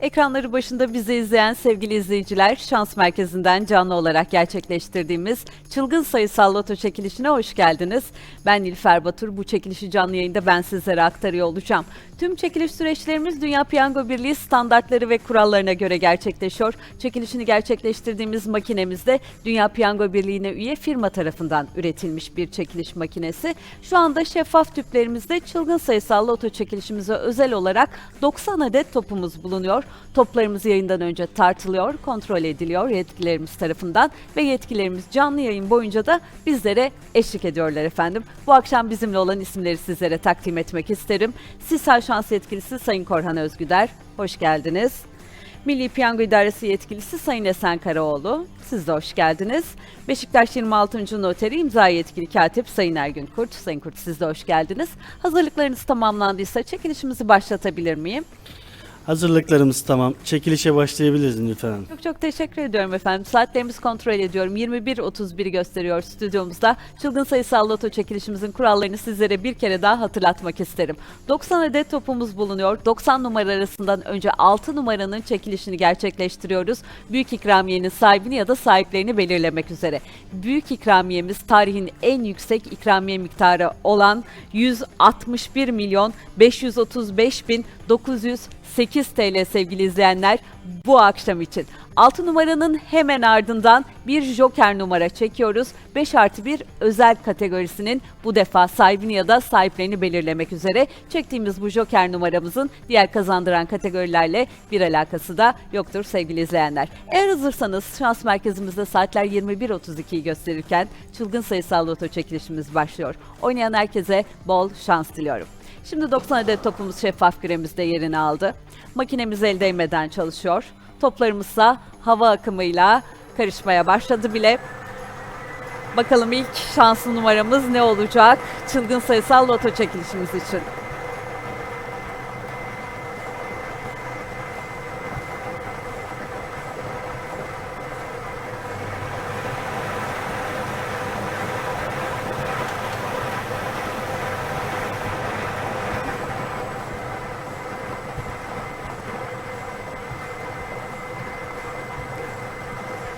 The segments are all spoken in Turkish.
Ekranları başında bizi izleyen sevgili izleyiciler, Şans Merkezi'nden canlı olarak gerçekleştirdiğimiz çılgın sayısal loto çekilişine hoş geldiniz. Ben Nilüfer Batur, bu çekilişi canlı yayında ben sizlere aktarıyor olacağım. Tüm çekiliş süreçlerimiz Dünya Piyango Birliği standartları ve kurallarına göre gerçekleşiyor. Çekilişini gerçekleştirdiğimiz makinemizde Dünya Piyango Birliği'ne üye firma tarafından üretilmiş bir çekiliş makinesi. Şu anda şeffaf tüplerimizde çılgın sayısal loto çekilişimize özel olarak 90 adet topumuz bulunuyor. Toplarımız yayından önce tartılıyor, kontrol ediliyor yetkilerimiz tarafından ve yetkilerimiz canlı yayın boyunca da bizlere eşlik ediyorlar efendim. Bu akşam bizimle olan isimleri sizlere takdim etmek isterim. Sisal Şans Yetkilisi Sayın Korhan Özgüder, hoş geldiniz. Milli Piyango İdaresi Yetkilisi Sayın Esen Karaoğlu, siz de hoş geldiniz. Beşiktaş 26. Noteri imza yetkili katip Sayın Ergün Kurt, Sayın Kurt siz de hoş geldiniz. Hazırlıklarınız tamamlandıysa çekilişimizi başlatabilir miyim? Hazırlıklarımız tamam. Çekilişe başlayabiliriz lütfen. Çok çok teşekkür ediyorum efendim. Saatlerimizi kontrol ediyorum. 21.31 gösteriyor stüdyomuzda. Çılgın sayısal loto çekilişimizin kurallarını sizlere bir kere daha hatırlatmak isterim. 90 adet topumuz bulunuyor. 90 numara arasından önce 6 numaranın çekilişini gerçekleştiriyoruz. Büyük ikramiyenin sahibini ya da sahiplerini belirlemek üzere. Büyük ikramiyemiz tarihin en yüksek ikramiye miktarı olan 161 milyon 535 bin 908 TL sevgili izleyenler bu akşam için. 6 numaranın hemen ardından bir joker numara çekiyoruz. 5 artı 1 özel kategorisinin bu defa sahibini ya da sahiplerini belirlemek üzere çektiğimiz bu joker numaramızın diğer kazandıran kategorilerle bir alakası da yoktur sevgili izleyenler. Eğer hazırsanız şans merkezimizde saatler 21.32'yi gösterirken çılgın sayısal loto çekilişimiz başlıyor. Oynayan herkese bol şans diliyorum. Şimdi 90 adet topumuz şeffaf küremizde yerini aldı. Makinemiz el değmeden çalışıyor. Toplarımızsa hava akımıyla karışmaya başladı bile. Bakalım ilk şanslı numaramız ne olacak? Çılgın sayısal loto çekilişimiz için.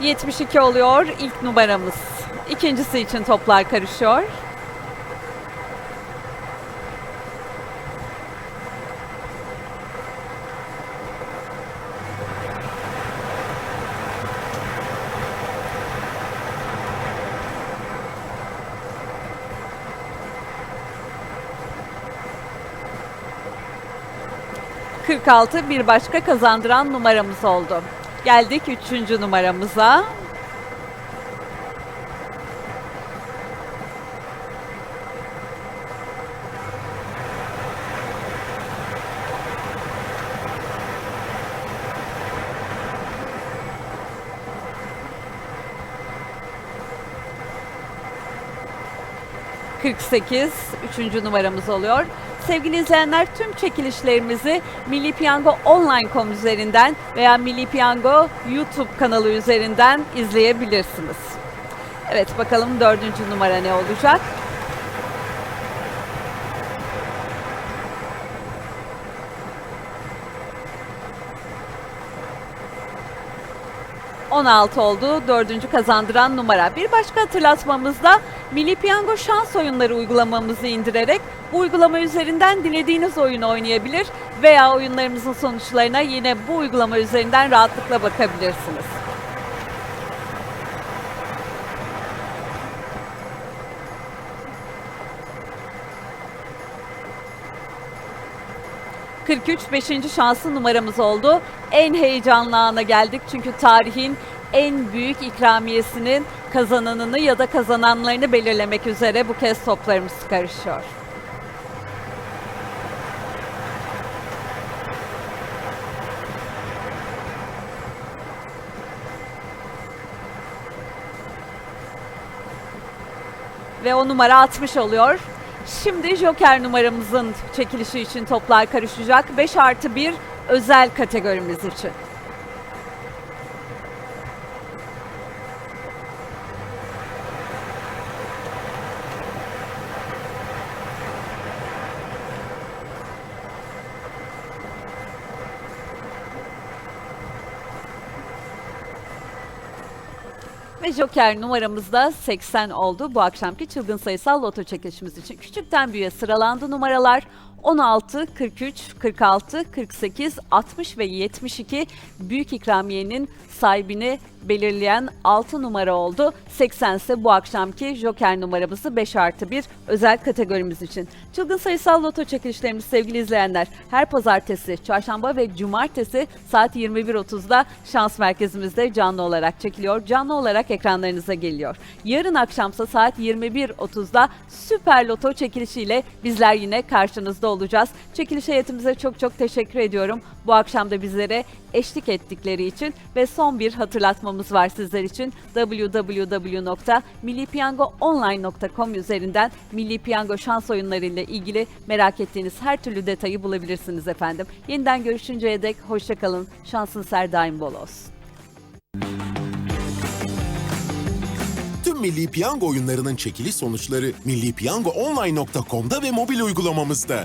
...72 oluyor ilk numaramız. İkincisi için toplar karışıyor. ...46 bir başka kazandıran numaramız oldu. Geldik üçüncü numaramıza. ...48, üçüncü numaramız oluyor. Sevgili izleyenler tüm çekilişlerimizi Milli Piyango Online.com üzerinden veya Milli Piyango YouTube kanalı üzerinden izleyebilirsiniz. Evet bakalım dördüncü numara ne olacak? ...16 oldu. Dördüncü kazandıran numara. Bir başka hatırlatmamızda Milli Piyango şans oyunları uygulamamızı indirerek bu uygulama üzerinden dilediğiniz oyunu oynayabilir veya oyunlarımızın sonuçlarına yine bu uygulama üzerinden rahatlıkla bakabilirsiniz. ...43 5. şanslı numaramız oldu. En heyecanlı ana geldik çünkü tarihin en büyük ikramiyesinin kazananını ya da kazananlarını belirlemek üzere bu kez toplarımız karışıyor. Ve o numara 60 oluyor. Şimdi Joker numaramızın çekilişi için toplar karışacak. 5 artı 1 özel kategorimiz için. Ve Joker numaramız da 80 oldu. Bu akşamki çılgın sayısal loto çekilişimiz için. Küçükten büyüğe sıralandı numaralar. 16, 43, 46, 48, 60 ve 72 büyük ikramiyenin sahibini belirleyen 6 numara oldu. 80 ise bu akşamki Joker numaramızı 5 artı 1 özel kategorimiz için. Çılgın sayısal loto çekilişlerimiz sevgili izleyenler her pazartesi, çarşamba ve cumartesi saat 21.30'da şans merkezimizde canlı olarak çekiliyor. Canlı olarak ekranlarınıza geliyor. Yarın akşamsa saat 21.30'da Süper Loto çekilişiyle bizler yine karşınızda olacağız. Çekiliş heyetimize çok çok teşekkür ediyorum. Bu akşam da bizlere eşlik ettikleri için ve son bir hatırlatmamız var sizler için. www.millipiyangoonline.com üzerinden Milli Piyango şans oyunları ile ilgili merak ettiğiniz her türlü detayı bulabilirsiniz efendim. Yeniden görüşünceye dek hoşçakalın. Şansınız her daim bol olsun. Tüm Milli Piyango oyunlarının çekiliş sonuçları millipiyangoonline.com'da ve mobil uygulamamızda.